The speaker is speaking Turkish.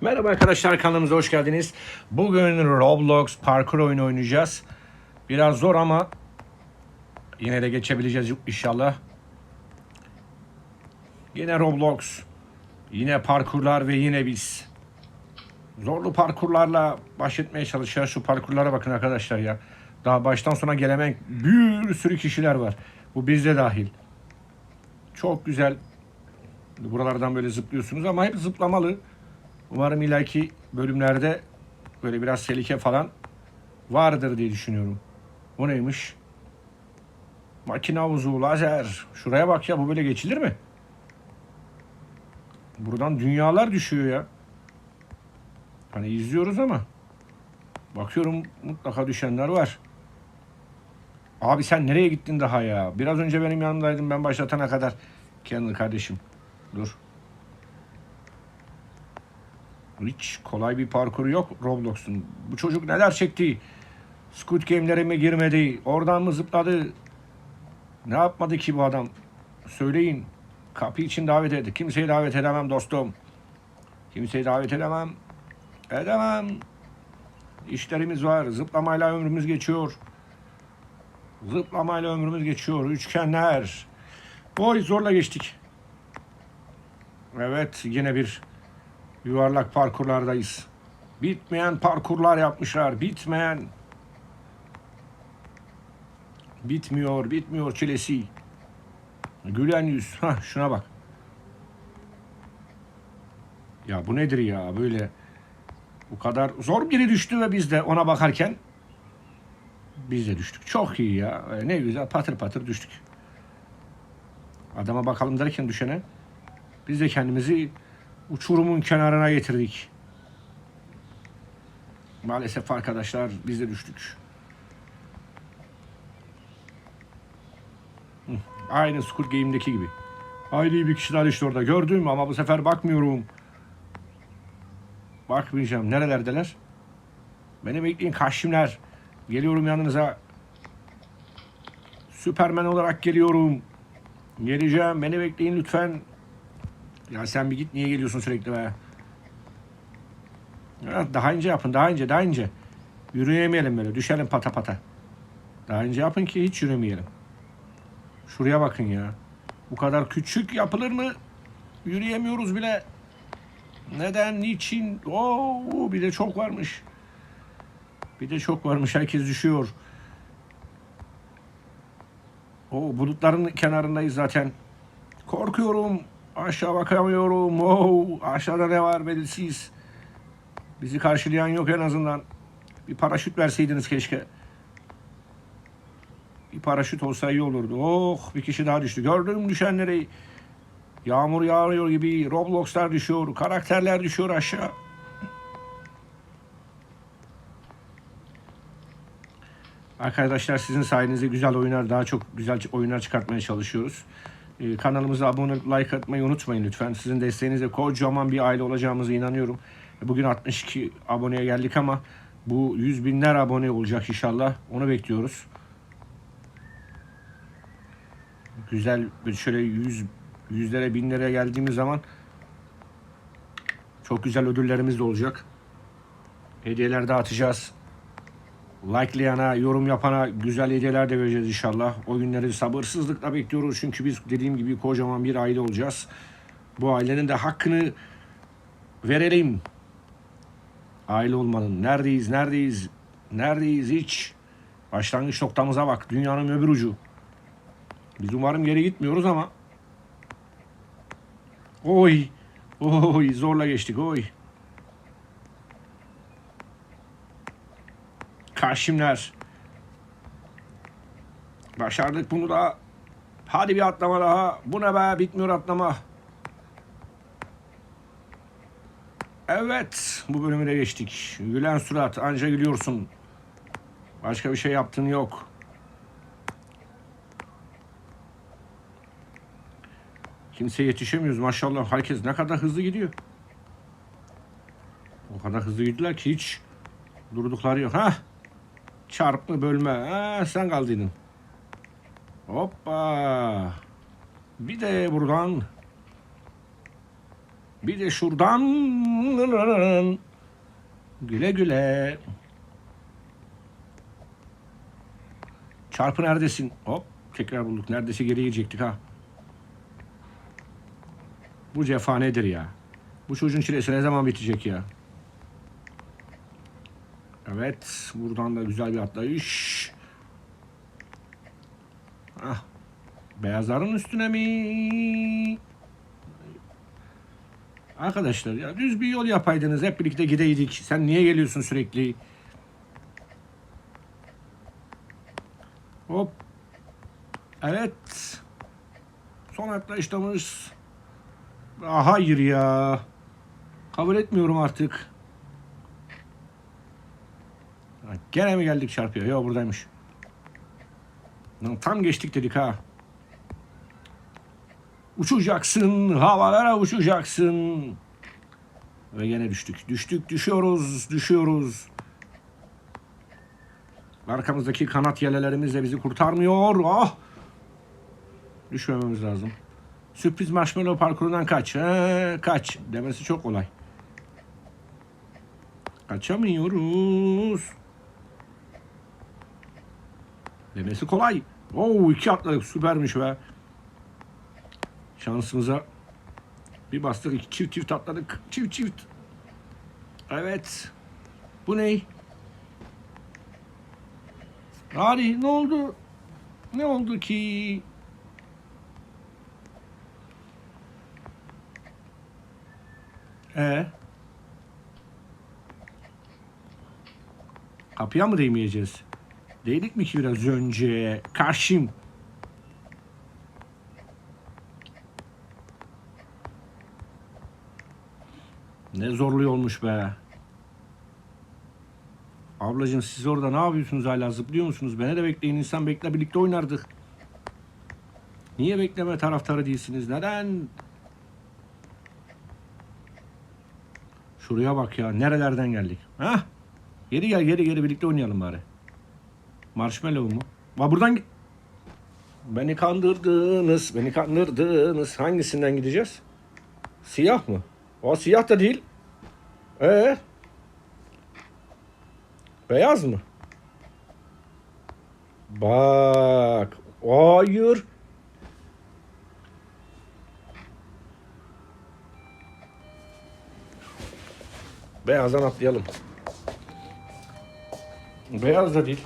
Merhaba arkadaşlar kanalımıza hoş geldiniz. Bugün Roblox parkur oyunu oynayacağız. Biraz zor ama yine de geçebileceğiz inşallah. Yine Roblox. Yine parkurlar ve yine biz. Zorlu parkurlarla baş etmeye çalışacağız. Şu parkurlara bakın arkadaşlar ya. Daha baştan sona gelemeyen bir sürü kişiler var. Bu bizde dahil. Çok güzel. Buralardan böyle zıplıyorsunuz ama hep zıplamalı. Umarım ileriki bölümlerde böyle biraz tehlike falan vardır diye düşünüyorum. Bu neymiş? Makine havuzu, lazer. Şuraya bak ya bu böyle geçilir mi? Buradan dünyalar düşüyor ya. Hani izliyoruz ama bakıyorum mutlaka düşenler var. Abi sen nereye gittin daha ya? Biraz önce benim yanımdaydın ben başlatana kadar. Kendin kardeşim. Dur. Hiç kolay bir parkuru yok Roblox'un. Bu çocuk neler çekti? Squid Game'lere mi girmedi? Oradan mı zıpladı? Ne yapmadı ki bu adam? Söyleyin. Kapı için davet edin. Kimseyi davet edemem dostum. Kimseyi davet edemem. Edemem. İşlerimiz var. Zıplamayla ömrümüz geçiyor. Zıplamayla ömrümüz geçiyor. Üçgenler. Oy zorla geçtik. Evet yine bir yuvarlak parkurlardayız. Bitmeyen parkurlar yapmışlar. Bitmeyen. Bitmiyor, bitmiyor çilesi. Gülen yüz. Hah şuna bak. Ya bu nedir ya böyle bu kadar zor biri düştü ve biz de ona bakarken biz de düştük. Çok iyi ya. E, Ne güzel patır patır düştük. Adama bakalım derken düşene biz de kendimizi uçurumun kenarına getirdik. Maalesef arkadaşlar biz de düştük. Aynı Squid Game'deki gibi. Ayrı bir kişi daha düştü orada. Gördüm ama bu sefer bakmıyorum. Bakmayacağım. Nerelerdeler? Beni bekleyin kaşimler. Geliyorum yanınıza. Süpermen olarak geliyorum. Geleceğim. Beni bekleyin lütfen. Ya sen bir git niye geliyorsun sürekli be? Ya daha ince yapın daha ince daha ince. Yürüyemeyelim böyle düşelim pata pata. Daha ince yapın ki hiç yürümeyelim. Şuraya bakın ya. Bu kadar küçük yapılır mı? Yürüyemiyoruz bile. Neden? Niçin? Oo, bir de çok varmış. Bir de çok varmış. Herkes düşüyor. O bulutların kenarındayız zaten. Korkuyorum. Aşağı bakamıyorum. Oo, aşağıda ne var belirsiz. Bizi karşılayan yok en azından. Bir paraşüt verseydiniz keşke. Bir paraşüt olsa iyi olurdu. Oh bir kişi daha düştü. Gördüm düşenleri. Yağmur yağıyor gibi Roblox'lar düşüyor. Karakterler düşüyor aşağı. Arkadaşlar sizin sayenizde güzel oyunlar, daha çok güzel oyunlar çıkartmaya çalışıyoruz. Ee, kanalımıza abone like atmayı unutmayın lütfen. Sizin desteğinizle kocaman bir aile olacağımıza inanıyorum. Bugün 62 aboneye geldik ama bu 100 binler abone olacak inşallah. Onu bekliyoruz. Güzel şöyle 100 yüzlere binlere geldiğimiz zaman çok güzel ödüllerimiz de olacak. Hediyeler dağıtacağız. Like'layana, yorum yapana güzel hediyeler de vereceğiz inşallah. O günleri sabırsızlıkla bekliyoruz. Çünkü biz dediğim gibi kocaman bir aile olacağız. Bu ailenin de hakkını verelim. Aile olmanın. Neredeyiz, neredeyiz, neredeyiz hiç. Başlangıç noktamıza bak. Dünyanın öbür ucu. Biz umarım geri gitmiyoruz ama. Oy. Oy zorla geçtik oy. Karşımlar. Başardık bunu da. Hadi bir atlama daha. Bu ne be bitmiyor atlama. Evet bu bölümü geçtik. Gülen surat anca gülüyorsun. Başka bir şey yaptığın yok. Kimse yetişemiyoruz maşallah. Herkes ne kadar hızlı gidiyor. O kadar hızlı gidiyorlar ki hiç durdukları yok. Ha? Çarpma bölme. Ha, sen kaldıydın. Hoppa. Bir de buradan Bir de şuradan. Güle güle. Çarpı neredesin? Hop tekrar bulduk. Neredeyse geri gidecektik ha. Bu cefa nedir ya? Bu çocuğun çilesi ne zaman bitecek ya? Evet. Buradan da güzel bir atlayış. Ah. Beyazların üstüne mi? Arkadaşlar ya düz bir yol yapaydınız. Hep birlikte gideydik. Sen niye geliyorsun sürekli? Hop. Evet. Son atlayıştayız. Ah, Hayır ya. Kabul etmiyorum artık. Ha, Gene mi geldik çarpıya? Yok buradaymış. Lan Tam geçtik dedik ha. Uçacaksın, havalara uçacaksın. Ve gene düştük. Düştük, düşüyoruz, düşüyoruz. Arkamızdaki kanat yelelerimiz de bizi kurtarmıyor. Ah! Düşmememiz lazım. Sürpriz marshmallow parkurundan kaç. He, kaç. Demesi çok kolay. Kaçamıyoruz. Demesi kolay. Oo iki atladık süpermiş be. Şansımıza bir bastık iki çift çift atladık. Çift çift. Evet. Bu ne? Hadi ne oldu? Ne oldu ki? E Kapıya mı değmeyeceğiz? Değdik mi ki biraz önce? Karşım. Ne zorlu olmuş be. Ablacığım siz orada ne yapıyorsunuz hala zıplıyor musunuz? Beni de bekleyin insan bekle birlikte oynardık. Niye bekleme taraftarı değilsiniz? Neden? Şuraya bak ya nerelerden geldik. Hah. Geri gel geri geri birlikte oynayalım bari. Marshmallow mu? Va buradan Beni kandırdınız, beni kandırdınız. Hangisinden gideceğiz? Siyah mı? O siyah da değil. Ee? Beyaz mı? Bak. Hayır. Beyazdan atlayalım. Beyaz da değil.